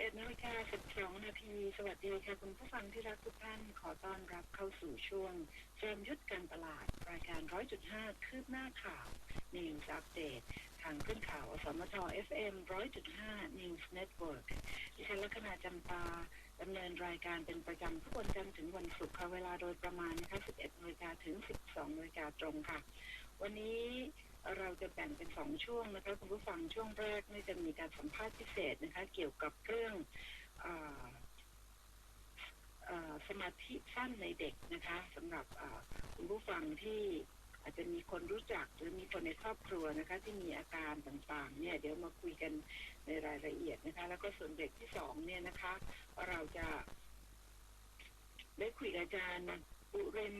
11นาฬิกา12นาทีสวัสดีค่ะคุณผู้ฟังที่รักทุกท่าน ขอต้อนรับเข้าสู่ช่วงเจมยุทธการตลาด รายการ 100.5 คืบหน้าข่าว News Update ทางขึ้นข่าวสมท FM 100.5 News Network ดิฉันลักษณะจำปาดำเนินรายการเป็นประจำทุกวันจันทร์ถึงวันศุกร์ค่ะเวลาโดยประมาณนะคะ11นาฬิกาถึง 12นาฬิกาตรงค่ะ วันนี้ เราจะแบ่งเป็นสองช่วงนะคะคุณผู้ฟังช่วงแรกนี่จะมีการสัมภาษณ์พิเศษนะคะ เกี่ยวกับเรื่องอสมาธิสั้นในเด็กนะคะสำหรับคุณผู้ฟังที่อาจจะมีคนรู้จักหรือมีคนในครอบครัวนะคะ ที่มีอาการต่างๆ เนี่ย เดี๋ยวมาคุยกันในรายละเอียดนะคะ แล้วก็ส่วนเด็กที่สองเนี่ยนะคะ เราจะได้คุยกับอาจารย์ปุเรน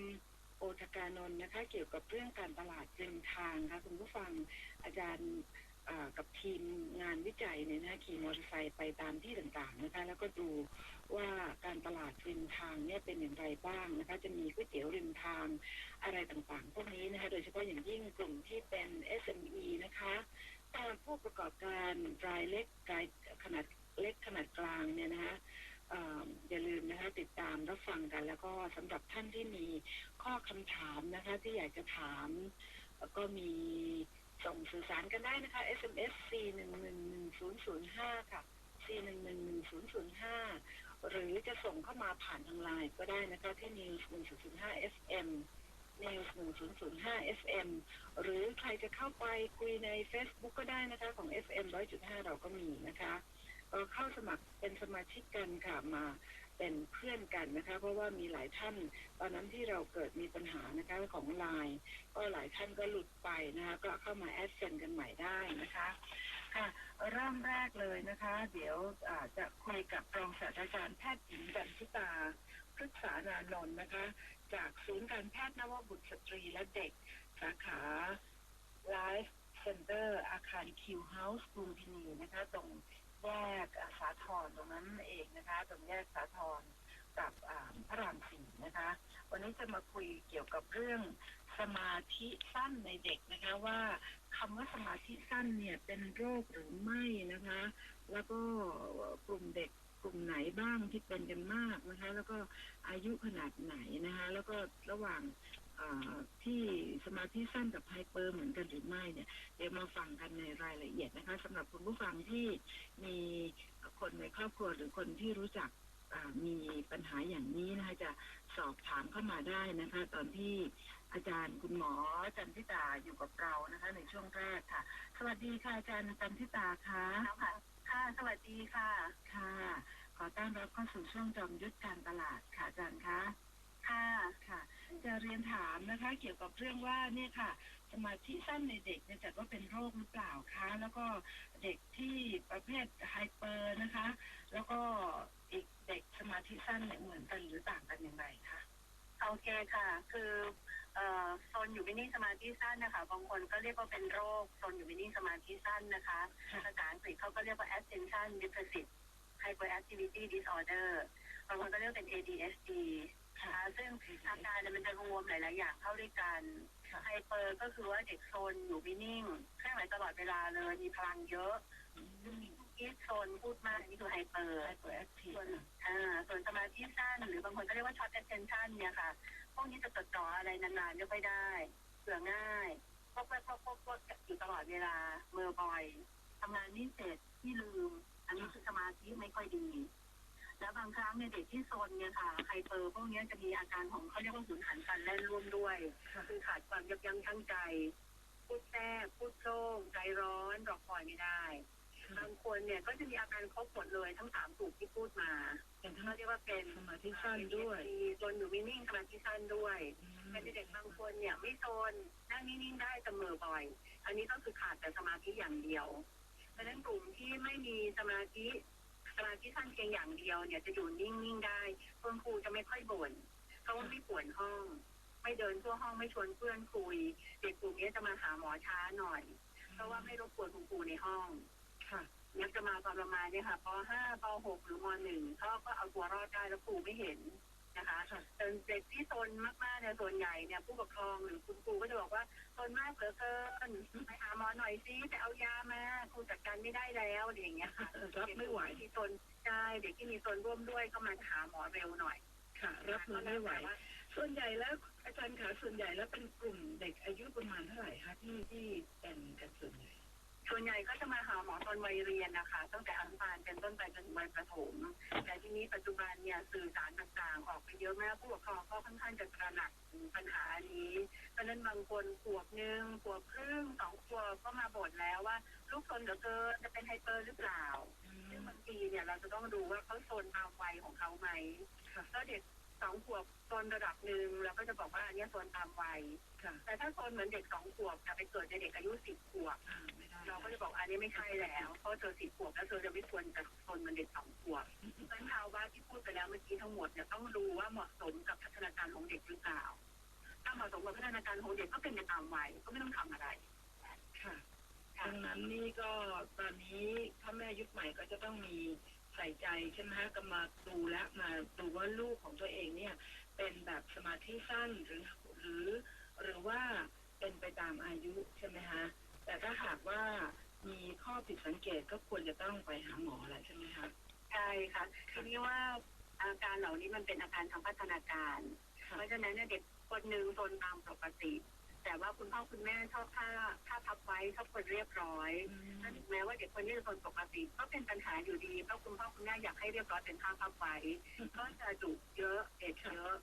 โอทกานนท์นะคะ เกี่ยวกับเรื่องการตลาดเริมทางค่ะคุณผู้ฟังอาจารย์กับทีมงานวิจัยเนี่ยนะขี่มอเตอร์ไซค์ไปตามที่ต่างๆนะคะ แล้วก็ดูว่าการตลาดริมทางเนี่ยเป็นอย่างไรบ้างนะคะ จะมีก๋วยเตี๋ยวริมทางอะไรต่างๆ พวกนี้นะคะ โดยเฉพาะอย่างยิ่งกลุ่มที่เป็น SME นะคะผู้ประกอบการรายเล็กรายขนาดเล็กขนาดกลางเนี่ยนะคะ อย่าลืมนะคะติดตามรับฟังกัน แล้วก็สำหรับท่านที่มีข้อคำถามนะคะ ที่อยากจะถามก็มีส่งสื่อสารกันได้นะคะ SMS 4 1 1 1 0 0 5 ค่ะ 4 1 1 1 0 0 5 หรือจะส่งเข้ามาผ่านทางไลน์ก็ได้นะคะที่ news 1005 FM news 1005 FM หรือใครจะเข้าไปคุยใน Facebook ก็ได้นะคะ ของ FM 100.5 เราก็มีนะคะ เข้าสมัครเป็นสมาชิกกันค่ะมาเป็นเพื่อนกันนะคะ เพราะว่ามีหลายท่าน ตอนนั้นที่เราเกิดมีปัญหานะคะของไลน์ก็หลายท่านก็หลุดไปนะคะก็เข้ามาแอดเซนกันใหม่ได้นะคะค่ะเริ่มแรกเลยนะคะ เดี๋ยวจะคุยกับรองศาสตราจารย์แพทย์หญิงจันทิตาพฤกษานานนท์นะคะ จากศูนย์การแพทย์นวบุตรสตรีและเด็ก สาขาไลฟ์เซ็นเตอร์อาคารคิวเฮาส์กรุงพินีนะคะ ตรง แยกสาทรตรงนั้นเองนะคะ ตรงแยกสาทรกับพระรามสี่นะคะ วันนี้จะมาคุยเกี่ยวกับเรื่องสมาธิสั้นในเด็กนะคะว่าคำว่าสมาธิสั้นเนี่ยเป็นโรคหรือไม่นะคะ แล้วก็กลุ่มเด็กกลุ่มไหนบ้างที่เป็นกันมากนะคะ แล้วก็อายุขนาดไหนนะคะ แล้วก็ระหว่าง ที่สมาธิสั้นกับไฮเปอร์เหมือนกันหรือไม่เนี่ยเดี๋ยวมาฟังกันในรายละเอียดนะคะสำหรับคุณผู้ฟังที่มีคนในครอบครัวหรือคนที่รู้จักมีปัญหาอย่างนี้นะคะจะสอบถามเข้ามาได้นะคะ ตอนที่อาจารย์คุณหมอจันทิตาอยู่กับเรานะคะ ในช่วงแรกค่ะ สวัสดีค่ะอาจารย์จันทิตาค่ะค่ะสวัสดีค่ะ ค่ะ ขอต้อนรับเข้าสู่ช่วงจอมยุทธการตลาดค่ะอาจารย์คะค่ะค่ะ จะเรียนถามนะคะ เกี่ยวกับเรื่องว่าเนี่ยค่ะ สมาธิสั้นในเด็กเนี่ยจัดว่าเป็นโรคหรือเปล่าคะแล้วก็เด็กที่ประเภทไฮเปอร์นะคะ แล้วก็อีกเด็กสมาธิสั้นเนี่ยเหมือนกันหรือต่างกันอย่างไรคะโอเคค่ะ คือเอ่อโซนอยู่วินิ่งสมาธิสั้นนะคะบางคนก็เรียกว่าเป็นโรคโซนอยู่วินิ่งสมาธิสั้นนะคะภาษาอังกฤษเขาก็เรียกว่า attention deficit hyperactivity disorder บางคนก็เรียกเป็น ADHD ค่ะซึ่งอาการมันจะรวมหลาย ๆ อย่างเข้าด้วยกันไฮเปอร์ก็คือว่าเด็กโซนอยู่วินิ่งเคลื่อนไหวตลอดเวลาเลยมีพลังเยอะคิดโซนพูดมากนี่คือไฮเปอร์ส่วนอ่าส่วนสมาธิสั้น หรือบางคนก็เรียกว่าช็อตเทนชันเนี่ยค่ะ พวกนี้จะจดจ่ออะไรนานๆไม่ค่อยได้เสื่อง่ายพวกพวกพวกพวกอยู่ตลอดเวลาเมื่อบ่อยทำงานนี่เสร็จที่ลืม อันนี้คือสมาธิไม่ค่อยดี แล้วบางครั้งเนี่ยเด็กที่โซนเนี่ยค่ะไฮเปอร์พวกนี้จะมีอาการของเขาเรียกว่าหุนหันกันแล่นร่วมด้วย คือขาดความยับยั้งชั่งใจ พูดแทรกพูดโล่งใจร้อนรอคอยไม่ได้บางคนเนี่ยก็จะมีอาการครบหมดเลยทั้งสามกลุ่มที่พูดมาเป็นเขาเรียกว่าเป็นสมาธิสั้นด้วยโซนอยู่นิ่งสมาธิสั้นด้วยเป็นเด็กบางคนเนี่ยไม่โซนนั่งนิ่งๆได้เสมอบ่อย อันนี้ก็คือขาดแต่สมาธิอย่างเดียว เพราะฉะนั้นกลุ่มที่ไม่มีสมาธิ มาธิสั้นเพียงอย่างเดียวเนี่ยจะอยู่นิ่งๆได้คุณครูจะไม่ค่อยบ่นเขาไม่ปวดห้อง ไม่เดินทั่วห้องไม่ชวนเพื่อนคุย เด็กกลุ่มนี้จะมาหาหมอช้าหน่อย เพราะว่าไม่รบกวนคุณครูในห้องค่ะนักจะมาตอนประมาณเนี่ยค่ะป .5 ป .6 หรือม .1 เขาก็เอาตัวรอดได้แล้วครูไม่เห็น นะคะแต่เด็กที่โซนมากๆเนี่ยส่วนใหญ่เนี่ยผู้ปกครองหรือคุณครูก็จะบอกว่าโซนมากเหลือเกินไปหาหมอหน่อยซิไปเอายามาครูจัดการไม่ได้แล้วอะไรอย่างเงี้ยค่ะรับไม่ไหวเด็กที่โซนใช่เด็กที่มีโซนร่วมด้วยก็มาหาหมอเร็วหน่อย ค่ะ รับมือไม่ไหว ส่วนใหญ่แล้วอาจารย์ขาส่วนใหญ่แล้วเป็นกลุ่มเด็กอายุประมาณเท่าไหร่คะที่ที่เป็นกันส่วนใหญ่ ส่วนใหญ่ก็จะมาหาหมอตอนวัยเรียนนะคะ ตั้งแต่อนุบาลเป็นต้นไปจนถึงวัยประถม แต่ที่นี้ปัจจุบันเนี่ยสื่อสารต่างๆ ออกไปเยอะมากผู้ปกครองก็ค่อนข้างจะตระหนักถึงปัญหานี้เพราะนั้นบางคนขวบหนึ่งขวบครึ่งสองขวบก็มาบ่นแล้วว่า ลูกซนเหลือเกินจะเป็นไฮเปอร์หรือเปล่าซึ่งบางทีเนี่ยเราจะต้องดูว่าเขาโซนตามวัยของเขาไหมแล้วเด็ก สองขวบโซนระดับหนึ่งเราก็จะบอกว่าอันเนี้ยโซนตามวัยค่ะ แต่ถ้าโซนเหมือนเด็กสองขวบแต่ไปเกิดในเด็กอายุสิบขวบอ่าไม่ได้เราก็จะบอกอันนี้ไม่ใช่แล้ว เพราะเธอสิบขวบแล้วเธอจะไม่ควรจะโซนเหมือนเด็กสองขวบเพราะฉะนั้นภาวะที่พูดไปแล้วเมื่อกี้ทั้งหมดเนี่ยต้องดูว่าเหมาะสมกับพัฒนาการของเด็กหรือเปล่า ถ้าเหมาะสมกับพัฒนาการของเด็กก็เป็นไปตามวัยก็ไม่ต้องทำอะไรค่ะ ค่ะ ดังนั้นนี่ก็ตอนนี้พ่อแม่ยุคใหม่ก็จะต้องมี ใส่ใจใช่ไหมฮะก็มาดูและมาดูว่าลูกของตัวเองเนี่ยเป็นแบบสมาธิสั้นหรือหรือ หรือว่าเป็นไปตามอายุใช่ไหมฮะแต่ถ้าหากว่ามีข้อผิดสังเกตก็ควรจะต้องไปหาหมอแหละใช่ไหมคะใช่ค่ะทีนี้ว่าอาการเหล่านี้มันเป็นอาการทางพัฒนาการค่ะเพราะฉะนั้นเนี่ยเด็กคนหนึ่งโซนตามปกติ แต่ว่าคุณพ่อคุณแม่ชอบผ้าผ้าพับไว้ชอบคนเรียบร้อยอืมถ้าถึงแม้ว่าเด็กคนนี้จะโซนปกติ ก็เป็นปัญหาอยู่ดีเพราะคุณพ่อคุณแม่อยากให้เรียบร้อยเป็นผ้าพับไว้ก็จะดุเยอะเด็กเยอะ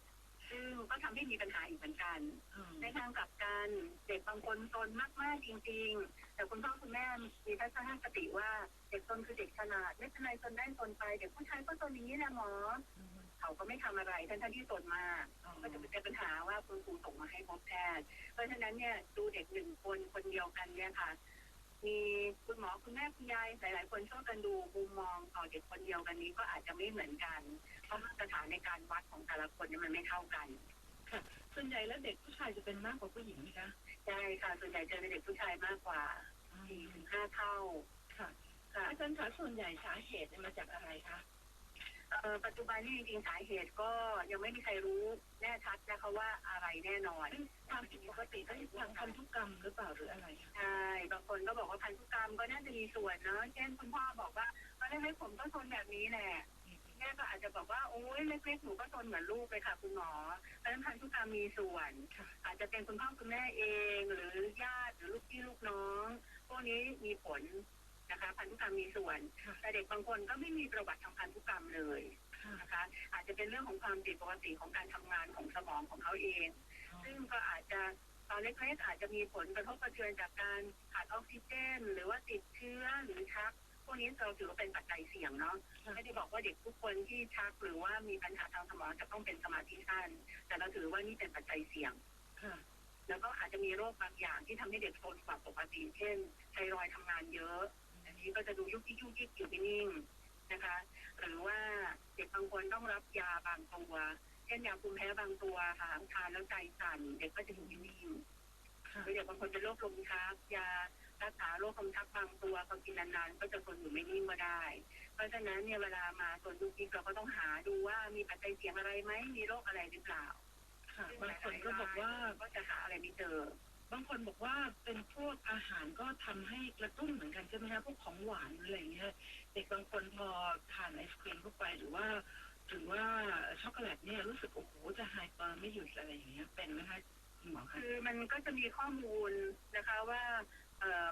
ซึ่งก็ทำให้มีปัญหาอีกเหมือนกันอืมในทางกลับกันเด็กบางคนโซนมาก ๆ จริง ๆ แต่คุณพ่อคุณแม่มีทัศนคติว่าเด็กโซนคือเด็กฉลาดไม่เป็นไรโซนได้โซนไป เด็กผู้ชายก็โซนอย่างนี้แหละหมอ เขาก็ไม่ทำอะไรทั้งๆที่โซนมากอ๋อก็จะเป็นปัญหาว่าคุณครูส่งมาให้พบแพทย์เพราะฉะนั้นเนี่ยดูเด็กหนึ่งคนคนเดียวกันเนี่ยค่ะ มีคุณหมอคุณแม่คุณยายหลายๆคนช่วยกันดูมุมมองต่อเด็กคนเดียวกันนี้ก็อาจจะไม่เหมือนกัน เพราะมาตรฐานในการวัดของแต่ละคนเนี่ยมันไม่เท่ากันค่ะส่วนใหญ่แล้วเด็กผู้ชายจะเป็นมากกว่าผู้หญิงไหมคะใช่ค่ะส่วนใหญ่เจอในเด็กผู้ชายมากกว่าอืมสี่ถึงห้าเท่าค่ะค่ะอาจารย์คะส่วนใหญ่สาเหตุเนี่ยมาจากอะไรคะเอ่อ ปัจจุบันนี่จริงๆสาเหตุก็ยังไม่มีใครรู้แน่ชัดนะคะว่าอะไรแน่นอนความผิดปกติต้องทางพันธุกรรมหรือเปล่าหรืออะไรคะใช่บางคนก็บอกว่าพันธุกรรมก็น่าจะมีส่วนเนอะเช่นคุณพ่อบอกว่าตอนเล็กๆผมก็ทนแบบนี้แหละแม่ก็อาจจะบอกว่าโอ้ยเล็กๆหนูก็ทนเหมือนลูกเลยค่ะคุณหมอเพราะฉะนั้นพันธุกรรมมีส่วนค่ะอาจจะเป็นคุณพ่อคุณแม่เอง หรือญาติหรือลูกพี่ลูกน้อง พวกนี้มีผล นะคะพันธุกรรมมีส่วนค่ะแต่เด็กบางคนก็ไม่มีประวัติทางพันธุกรรมเลยค่ะนะคะอาจจะเป็นเรื่องของความผิดปกติของการทำงานของสมองของเขาเอง ซึ่งก็อาจจะตอนเล็กๆอาจจะมีผลกระทบกระเทือนจากการขาดออกซิเจน หรือว่าติดเชื้อหรือชักพวกนี้เราถือว่าเป็นปัจจัยเสี่ยงเนาะค่ะไม่ได้บอกว่าเด็กทุกคนที่ชักหรือว่ามีปัญหาทางสมองจะต้องเป็นสมาธิสั้นแต่เราถือว่านี่เป็นปัจจัยเสี่ยงค่ะแล้วก็อาจจะมีโรคบางอย่างที่ทำให้เด็กโซนกว่าปกติ เช่นไทรอยด์ทำงานเยอะอั นนี้ก็จะดูยุกยิกยุกยิกอยู่ไม่นิ่งนะคะ หรือว่าเด็กบางคนต้องรับยาบางตัวเช่นยาภูมิแพ้บางตัวค่ะทานแล้วใจสั่นเด็กก็จะอยู่นิ่งค่ะหรือเด็กบางคนเป็นโรคลมชักยารักษาโรคลมชักบางตัวพอกินนานๆก็จะทนอยู่ไม่นิ่งก็ได้ เพราะฉะนั้นเนี่ยเวลามาส่วนยุกยิกเราก็ต้องหาดูว่ามีปัจจัยเสี่ยงอะไรไหมมีโรคอะไรหรือเปล่าค่ะบางคนก็บอกว่าก็จะหาอะไรไม่เจอ บางคนบอกว่าเป็นพวกอาหารก็ทำให้กระตุ้นเหมือนกันใช่ไหมคะพวกของหวานอะไรอย่างเงี้ยเด็กบางคนพอทานไอศครีมเข้าไปหรือว่าหรือว่าช็อกโกแลตเนี่ยรู้สึกโอ้โหจะไฮเปอร์ไม่หยุดอะไรอย่างเงี้ยเป็นไหมครับหมอคือมันก็จะมีข้อมูลนะคะว่า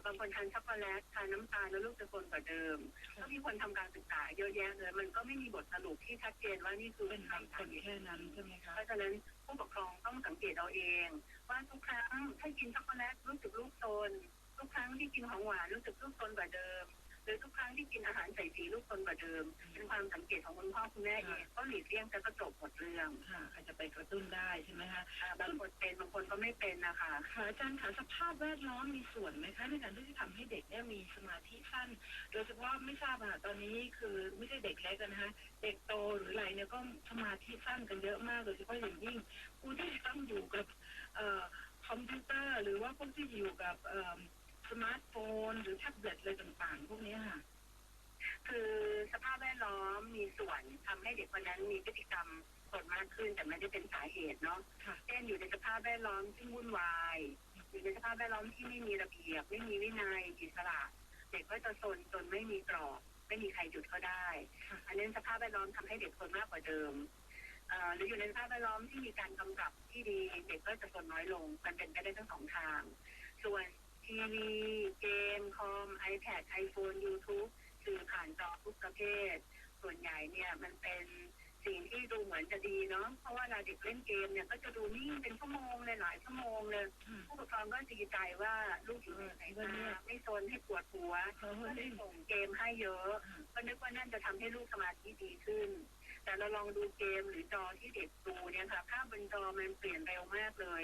บางคนทานช็อกโกแลตทานน้ำตาลแล้วลูกจะคนกว่าเดิมก็มีคนทำการศึกษาเยอะแยะเลยมันก็ไม่มีบทสรุปที่ชัดเจนว่านี่คือเป็นใครบางคสานเหตุแค่นั้นใช่ไหมคะเพราะฉะนั้นผู้ปกครองต้องสังเกตเอาเอง ว่าทุกครั้งถ้ากินช็อกโกแลตรู้สึกลูกโซนทุกครั้งที่กินของหวานรู้สึกลูกโซนกว่าเดิม หรือทุกครั้งที่กินอาหารใส่สีลูกโซนกว่าเดิม เป็นความสังเกตของคุณพ่อคุณแม่เองก็หลีกเลี่ยงจะก็จบหมดเรื่องค่ะอาจจะไปกระตุ้นได้ใช่ไหมคะอ่าบางคนเป็นบางคนก็ไม่เป็นนะคะค่ะอาจารย์คะสภาพแวดล้อมมีส่วนไหมคะในการที่จะทำให้เด็กเนี่ยมีสมาธิสั้น โดยเฉพาะไม่ทราบอะตอนนี้คือไม่ใช่เด็กเล็กอะนะคะเด็กโตหรืออะไรเนี่ยก็สมาธิสั้นกันเยอะมากโดยเฉพาะอย่างยิ่งผู้ที่ต้องอยู่กับเอ่อคอมพิวเตอร์หรือว่าพวกที่อยู่กับเอิ่ม สมาร์ทโฟน หรือแท็บเล็ตอะไรต่างๆ พวกเนี้ยค่ะ คือสภาพแวดล้อมมีส่วนทำให้เด็กคนนั้นมีพฤติกรรมโซซนมากขึ้นแต่ไม่ได้เป็นสาเหตุเนาะค่ะเช่นอยู่ในสภาพแวดล้อมที่วุ่นวาย อยู่ในสภาพแวดล้อมที่ไม่มีระเบียบ ไม่มีวินัยอิสระเด็กก็จะซนจนไม่มีกรอบไม่มีใครหยุดเขาได้ค่ะอันนี้สภาพแวดล้อมทำให้เด็กซนมากกว่าเดิมเอ่อหรืออยู่ในสภาพแวดล้อมที่มีการกำกับที่ดี เด็กก็จะซนน้อยลง มันเป็นไปได้ทั้งสองทาง ส่วน ทีวีเกมคอม iPad iPhone YouTube สื่อผ่านจอทุกประเภท ส่วนใหญ่เนี่ยมันเป็นสิ่งที่ดูเหมือนจะดีเนาะ เพราะว่าเวลาเด็กเล่นเกมเนี่ยก็จะดูนิ่งเป็นชั่วโมงเลยหลายชั่วโมงเลย ผู้ปกครองก็ดีใจว่าลูกอยู่ในสายตาไม่ซนให้ปวดหัวเขาก็ได้ได้ส่งเกมให้เยอะก็นึกว่านั่นจะทำให้ลูกสมาธิดีขึ้น แต่เราลองดูเกมหรือจอที่เด็กดูเนี่ยค่ะภาพบนจอมันเปลี่ยนเร็วมากเลย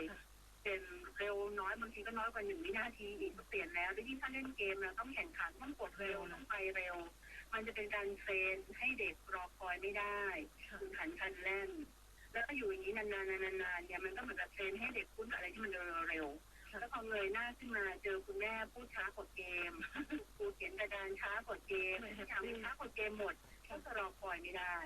เป็นเร็วน้อยบางทีก็น้อยกว่าหนึ่งวินาทีอีกก็เปลี่ยนแล้วแล้วยิ่งถ้าเล่นเกมเราต้องแข่งขันต้องกดเร็วต้องไปเร็ว มันจะเป็นการเทรนให้เด็กรอคอยไม่ได้คุณขันคันแล่น แล้วก็อยู่อย่างนี้นานๆนานๆเนี่ยมันก็เหมือนกับเทรนให้เด็กคุ้นกับอะไรที่มันเร็วๆแล้วพอเงยหน้าขึ้นมาเจอคุณแม่พูดช้ากว่าเกมครูเขียนกระดานช้ากว่าเกมทุกอย่างมันช้ากว่าเกมหมดก็จะรอคอยไม่ได้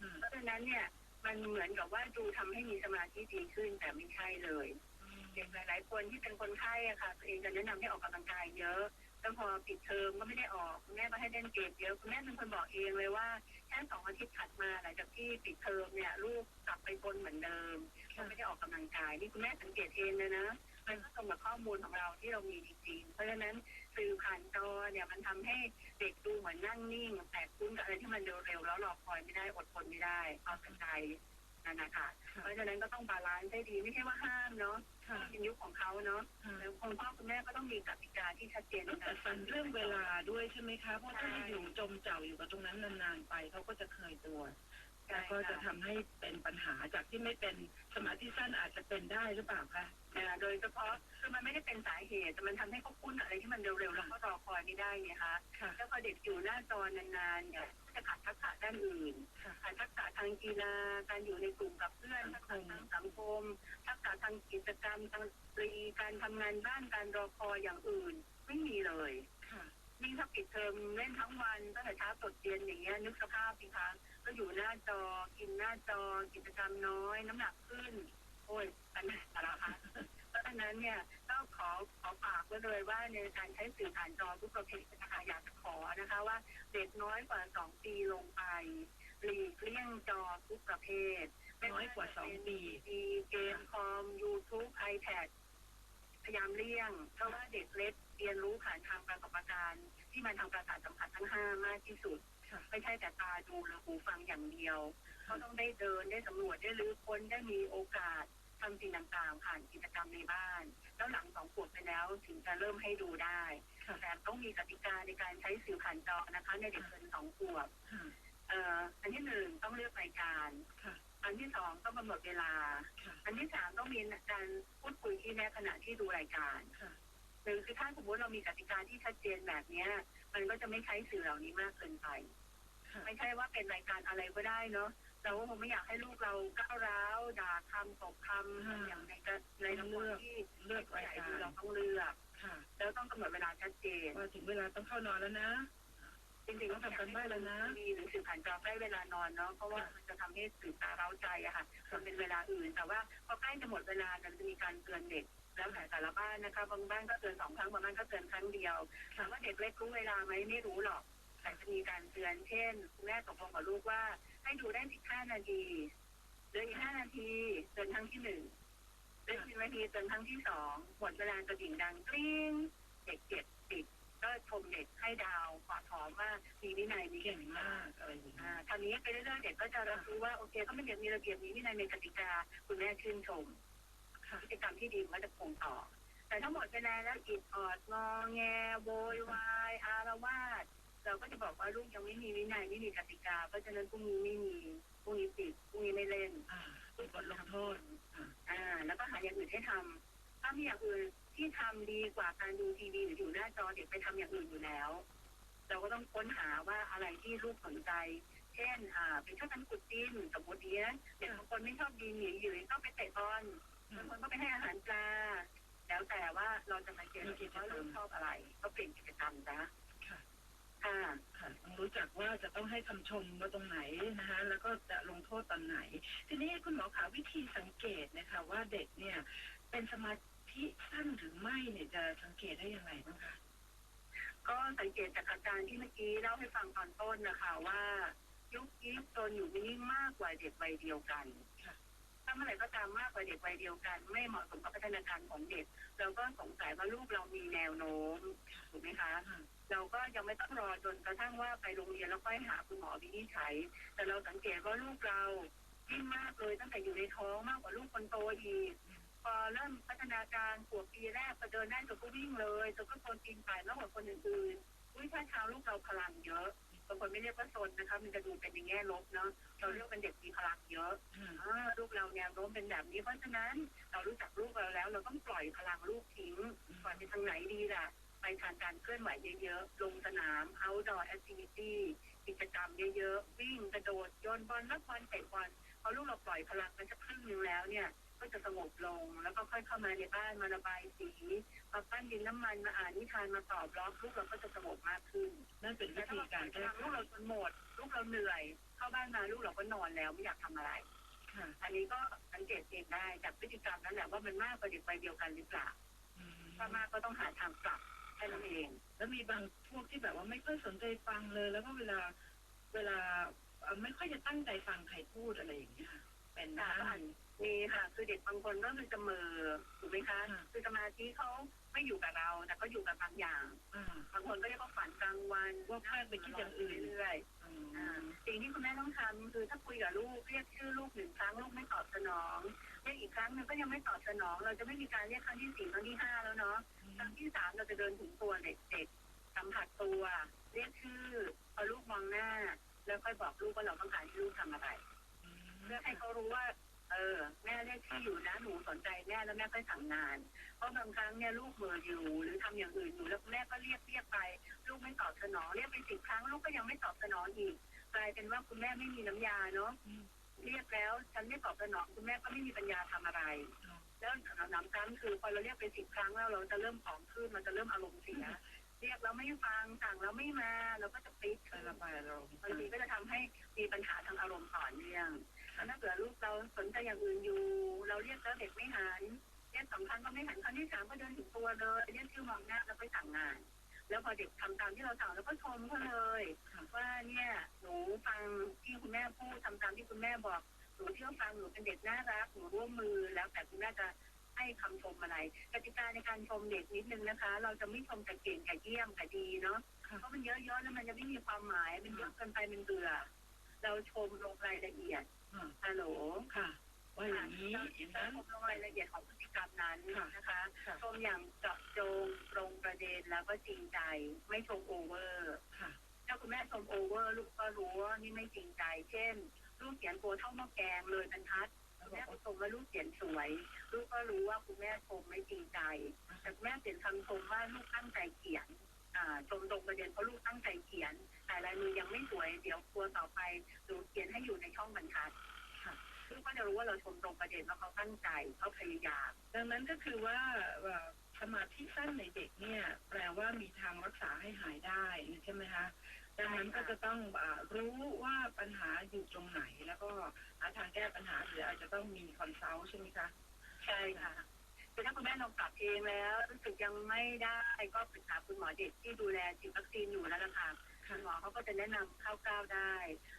อืมเพราะฉะนั้นเนี่ยมันเหมือนกับว่าดูทำให้มีสมาธิดีขึ้นแต่ไม่ใช่เลยเด็กหลาย ๆ คนที่เป็นคนไข้อะค่ะตัวเองจะแนะนำให้ออกกำลังกายเยอะแล้วพอปิดเทอมก็ไม่ได้ออกคุณแม่ก็ให้เล่นเกมเยอะคุณแม่เป็นคนบอกเองเลยว่าแค่สองอาทิตย์ถัดมาหลังจากที่ปิดเทอมเนี่ยลูกกลับไปบนเหมือนเดิมก็ไม่ได้ออกกำลังกายนี่คุณแม่สังเกตเองเลยนะมันก็ตรงกับข้อมูลของเราที่เรามีจริงๆ เพราะฉะนั้นสื่อผ่านจอเนี่ยมันทำให้เด็กดูเหมือนนั่งนิ่ง แต่คุ้นกับอะไรที่มันเร็วๆแล้วรอคอยไม่ได้อดทนไม่ได้เอาแต่ใจ นั่นนะคะเพราะฉะนั้นก็ต้องบาลานซ์ให้ดีไม่ใช่ว่าห้ามเนาะค่ะเป็นยุคของเขาเนาะค่ะแล้วคุณพ่อคุณแม่ก็ต้องมีกติกาที่ชัดเจนในแต่การเป็นเรื่องเวลาด้วยใช่ไหมคะเพราะถ้าอยู่จมเจ่าอยู่กับตรงนั้นนานๆไปเขาก็จะเคยตัว แล้วก็จะทำให้เป็นปัญหาจากที่ไม่เป็นสมาธิสั้นอาจจะเป็นได้หรือเปล่าคะอ่าโดยเฉพาะคือมันไม่ได้เป็นสาเหตุแต่มันทำให้เขาคุ้นกับอะไรที่มันเร็วๆแล้วก็รอคอยไม่ได้ไงคะค่ะแล้วพอเด็กอยู่หน้าจอนานๆเนี่ยก็จะขาดทักษะด้านอื่นค่ะขาดทักษะทางกีฬาการอยู่ในกลุ่มกับเพื่อนสัทังกคษะมทางสังคม ทักษะทางกิจกรรมทางดนตรีการทำงานบ้านการรอคอยอย่างอื่นไม่มีเลยค่ะ ยิ่งถ้าปิดเทอมเล่นทั้งวันตั้งแต่เช้าตดเย็นอย่างเงี้ยนึกสภาพสิคะก็อยู่หน้าจอกินหน้าจอกิจกรรมน้อย น้ำหนักขึ้น โอ้ยปัญหาสารพัดเพราะฉะนั้นเนี่ยก็ขอขอฝากไว้เลยว่าในการใช้สื่อผ่านจอทุกประเภทนะคะอยากจะขอนะคะว่าเด็กน้อยกว่าสองปีลงไปหลีกเลี่ยงจอทุกประเภทน้อยกว่าสองปีมีเกมคอม YouTube iPad พ ยายามเลี่ยง เพราะว่าเด็กเล็กเรียนรู้ผ่านทางประสบการณ์ ที่มันทางประสาทสัมผัสทั้งห้ามากที่สุดค่ะไม่ใช่แต่ตาดูหรือหูฟังอย่างเดียวเขาต้องได้เดินได้สำรวจได้รื้อค้นได้มีโอกาสทำสิ่งต่างๆ ผ่านกิจกรรมในบ้าน แล้วหลังสองขวบไปแล้วถึงจะเริ่มให้ดูได้ค่ะแต่ต้องมีกติกาในการใช้สื่อผ่านจอนะคะ ในเด็กเกินสองขวบค่ะเอ่ออันที่หนึ่งต้องเลือกรายการค่ะ อันที่สองต้องกำหนดเวลา ค่ะอันที่สามต้องมีการพูดคุยที่แนขณะที่ดูรายการค่ะ หรือคือถ้าสมมติเรามีกติกาที่ชัดเจนแบบเนี้ย มันก็จะไม่ใช้สื่อเหล่านี้มากเกินไป ค่ะ ไม่ใช่ว่าเป็นรายการอะไรก็ได้เนาะเราก็คงไม่อยากให้ลูกเราก้าวร้าวด่าคำตบคำอย่างในกระในละครที่เลือกรายใหญ่การที่เราต้องเลือก ค่ะ แล้วต้องกำหนดเวลาชัดเจน ว่าถึงเวลาต้องเข้านอนแล้วนะ จริงๆต้องทำกันบ้านแล้วนะมีหรือสื่อผ่านจอใกล้เวลานอนเนาะเพราะว่ามันจะทำให้สื่อตาเร้าใจอะค่ะมันเป็นเวลาอื่น แต่ว่าพอใกล้จะหมดเวลาเนี่ยมันจะมีการเตือนเด็กแล้วแต่แต่ละบ้านนะคะบางบ้านก็เตือนสองครั้งบางบ้านก็เตือนครั้งเดียวถามว่าเด็กเล็กรู้เวลาไหมไม่รู้หรอก แต่จะมีการเตือนเช่นคุณแม่ตกลงกับลูกว่า ให้ดูได้สิบห้านาทีเหลืออีกห้านาทีเตือนครั้งที่หนึ่งเหลืออีกหนึ่งนาทีเตือนครั้งที่สองหมดเวลาจะดิ่งดังกริ้งเด็กเจ็บติดก็ชมเด็กให้ดาว อดหอมว่ามีวินัยมีเก่งมากอะไรอย่างอ่าเงี้ยทำนี้ไปเรื่อยๆเด็กก็จะรับรู้ว่าโอเคเขาเป็นเด็กมีระเบียบมีวินัยมีกติกาคุณแม่ชื่นชมค่ะพฤติกรรมที่ดีมันก็จะคงต่อ แต่ถ้าหมดเวลาแล้วอิดออดงอแงโวยวายอารวาสเราก็จะบอกว่าลูกยังไม่มีวินัยไม่มีกติกา เพราะฉะนั้นพรุ่งนี้ไม่มีพรุ่งนี้ปิดพรุ่งนี้ไม่เล่นอ่าเป็นบทลงโทษอ่าอ่า แล้วก็หาอย่างอื่นให้ทำถ้ามีอย่างอื่นที่ทำดีกว่าการดูทีวีหรืออยู่หน้าจอเด็กไปทำอย่างอื่นอยู่แล้ว เราก็ต้องค้นหาว่าอะไรที่ลูกสนใจ เช่น อ่า เป็นชอบทำกุดดินสมมติเนี้ยเด็กบางคนไม่ชอบดินหนีอยู่ก็ไปเตะบอลบางคนก็ไปให้อาหารปลา แล้วแต่ว่าเราจะมาเจอว่าลูกชอบอะไร ก็เปลี่ยนกิจกรรมนะค่ะทค่ะค่ะต้องรู้จักว่าจะต้องให้คำชมว่าตรงไหนนะคะ แล้วก็จะลงโทษตอนไหน ทีนี้คุณหมอคะวิธีสังเกตนะคะ ว่าเด็กเนี่ย เป็นสมาธิสั้นหรือไม่เนี่ยจะสังเกตได้ยังไงบ้างคะ ก็สังเกตจากอาการที่เมื่อกี้เล่าให้ฟังตอนต้นนะคะว่ายุคยิกตนอยู่นิ่งมากกว่าเด็กวัยเดียวกันค่ะถ้าเมื่อไหร่ก็ตามมากกว่าเด็กวัยเดียวกัน ไม่เหมาะสมกับพัฒนาการของเด็ก เราก็สงสัยว่าลูกเรามีแนวโน้มถูกไหมคะค่ะเราก็ยังไม่ต้องรอจนกระทั่งว่าไปโรงเรียนแล้วค่อยหาคุณหมอวินิจฉัย แต่เราสังเกตว่าลูกเรายิ่งมากเลยตั้งแต่อยู่ในท้องมากกว่าลูกคนโตอีกพ อเริ่มพัฒนาการขวบปีแรกพอเดินได้ตัวก็วิ่งเลยตัวก็โซนปีนป่ายมากกว่าคนอื่นๆอุ้ยถ้าเช้าลูกเราพลังเยอะบางคนไม่เรียกว่าโซนนะคะมันจะดูเป็นในแง่ลบเนาะเราเรียกเป็นเด็กมีพลังเยอะค่ะอ่าลูกเราแนวโน้มเป็นแบบนี้เพราะฉะนั้นเรารู้จักลูกเราแล้ว เราต้องปล่อยพลังลูกทิ้งปล่อยไปทางไหนดีล่ะไปทางการเคลื่อนไหวเยอะๆลงสนาม outdoor activity กิจกรรมเยอะๆวิ่งกระโดดโยนบอลรับบอลเตะบอลพอลูกเราปล่อยพลังไปสักครึ่งหนึงแล้วเนี่ย ก็จะสงบลง แล้วก็ค่อยเข้ามาในบ้านมาระบายสีมาปั้นดินน้ำมันมาอ่านนิทานมาตอบล็อกลูกเราก็จะสงบมากขึ้นนั่นเป็นวิแต่ถ้าธีเราการปแก้ล่อยพลังไขลูกเราจนหมด ลูกเราเหนื่อย เข้าบ้านมาลูกเราก็นอนแล้วไม่อยากทำอะไรค่ะอันนี้ก็สังเกตเองได้จากพฤติกรรมนั้นแหละว่ามันมากกว่าเด็กวัยเดียวกันหรือเปล่าอืมถ้ามากก็ต้องหาทางปรับแค่นั้นเอง แล้วมีบางพวกที่แบบว่าไม่ค่อยสนใจฟังเลย แล้วก็เวลาเวลาเอ่อไม่ค่อยจะตั้งใจฟังใครพูดอะไรอย่างเงี้ยค่ะเป็นนะค่ะ มีค่ะคือเด็กบางคนก็คือจะเหมือถูกไหมคะคือสมาธิเขาไม่อยู่กับเรา แต่ก็อยู่กับบางอย่าง อ่า บางคนก็เรียกว่าฝันกลางวันว่าพลาดไปคิดอย่างอื่น เรื่อยอืๆอ่ามสิ่งที่คุณแม่ต้องทำคือถ้าคุยกับลูกเรียกชื่อลูกหนึ่งครั้งลูกไม่ตอบสนองเรียกอีกครั้งหนึงก็ยังไม่ตอบสนอง เราจะไม่มีการเรียกครั้งที่สี่ครั้งที่ห้าแล้วเนาะ ครั้งที่สามเราจะเดินถึงตัวเด็กๆสัมผัสตัว เรียกชื่อพอลูกมองหน้า แล้วค่อยบอกลูกว่าเราต้องการให้ลูกทำอะไร เพื่อให้เขารู้ว่าเออ แม่เรียกชื่ออยู่นะหนูสนใจแม่แล้วแม่ค่อยสั่งงาน เพราะบางครั้งเนี่ยลูกเหมืออยู่หรือทำอย่างอื่นอยู่แล้วแม่ก็เรียกเรียกไป ลูกไม่ตอบสนองเรียกไปสิบครั้งลูกก็ยังไม่ตอบสนองอีกกลายเป็นว่าคุณแม่ไม่มีน้ำยาเนาะเรียกแล้วฉันไม่ตอบสนองคุณแม่ก็ไม่มีปัญญาทำอะไร แล้วหนำซ้ำคือพอเราเรียกไปสิบครั้งแล้วเราจะเริ่มของขึ้นมันจะเริ่มอารมณ์เสียเรียกแล้วไม่ฟังสั่งแล้วไม่มาเราก็จะปิดไประบายเราบางทีก็จะทำให้มีปัญหาทางอารมณ์ต่อเนื่อง ถ้าเกิดลูกเราสนใจอย่างอื่นอยู่ เราเรียกแล้วเด็กไม่หันเรียกสองครั้งก็ไม่หันครั้งที่สามก็เดินถึงตัวเลยเรียกชื่อมองหน้าแล้วไปสั่งงาน แล้วพอเด็กทำตามที่เราสั่งแล้วก็ชมเขาเลยว่าเนี่ยหนูฟังที่คุณแม่พูดทำตามที่คุณแม่บอกหนูเชื่อฟังหนูเป็นเด็กน่ารักหนูร่วมมือแล้วแต่คุณแม่จะให้คำชมอะไรกติกาในการชมเด็กนิดนึงนะคะ เราจะไม่ชมแต่เก่งแต่เยี่ยมแต่ดีเนาะเพราะมันเยอะๆแล้วมันจะไม่มีความหมายมันเยอะเกินไปมันเบื่อเราชมลงรายละเอียดอ่า ฮัลโหลค่ะว่าอย่างนี้เราอย่างเรานั้นชมลงรายละเอียดของพฤติกรรมนั้นค่ะนะคะค่ะชมอย่างเจาะจงตรงประเด็นแล้วก็จริงใจไม่ชมโอเวอร์ค่ะถ้าคุณแม่ชมโอเวอร์ลูกก็รู้ว่านี่ไม่จริงใจ เช่น ลูกเขียนตัวเท่าหม้อแกงเลยบรรทัดคุณแม่ก็ชมว่าลูกเขียนสวย ลูกก็รู้ว่าคุณแม่ชมไม่จริงใจแต่คุณแม่เปลี่ยนคำชมว่าลูกตั้งใจเขียนอ่าชมตรงประเด็นเพราะลูกตั้งใจเขียน แต่ลายมือยังไม่สวยเดี๋ยวครัวต่อไปหนูเขียนให้อยู่ในช่องบรรทัดค่ะลูกก็ จะรู้ว่าเราชมตรงประเด็นว่าเขาตั้งใจเขาพยายามดังนั้นก็คือว่าสมาธิสั้นในเด็กเนี่ย แปลว่ามีทางรักษาให้หายได้ใช่ไหมคะดังนั้นก็จะต้องอรู้ว่าปัญหาอยู่ตรงไหน แล้วก็หาทางแก้ปัญหาหรืออาจจะต้องมีคอนซัลท์ใช่ไหมคะใช่ค่ะคือถ้าคุณแม่ลองปรับเองแล้วรู้สึกยังไม่ได้ก็ปรึกษาคุณหมอเด็กที่ดูแลฉีดวัคซีนอยู่แล้วล่ะค่ะ คุณหมอเขาก็จะแนะนำเข้าก้าวได้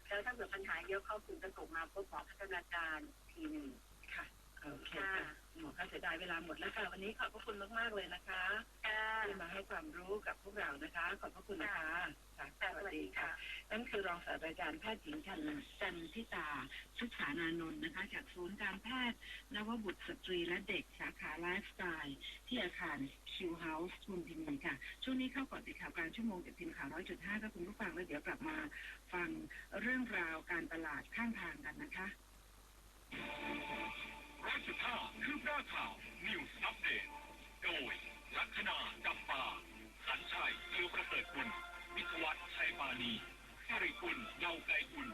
แล้วถ้าเกิดปัญหาเยอะเข้าถึงจะส่งมาพบหมอพัฒนาการทีหนึ่งค่ะโอเคค่ะหมอคะเสียดายเวลาหมดแล้วค่ะวันนี้ขอบพระคุณมากๆเลยนะคะค่ะที่มาให้ ความรู้กับพวกเรานะคะ ขอบพระคุณนะคะค่ะค่ะสวัสดีค่ะ นั่นคือรองศาสตราจารย์แพทย์หญิงชันจันทิตาชุษานานนท์นะคะ จากศูนย์การแพทย์นวบุตรสตรีและเด็กสาขาไลฟ์สไตล์ที่อาคารคิวเฮาส์มุนพินีค่ะ ช่วงนี้เข้าก่อนติดข่าวกลางชั่วโมงจากทีมข่าวร้อยจุดห้าค่ะคุณผู้ฟังแล้วเดี๋ยวกลับมาฟังเรื่องราวการตลาดข้างทางกันนะคะร้อยจุดห้าคืบหน้าข่าว News Update โดยลัคนาจำปา สันชัยเกลือประเสริฐกุลวิทวัฒน์ชัยปานีสิริกุลเยาไกรกุล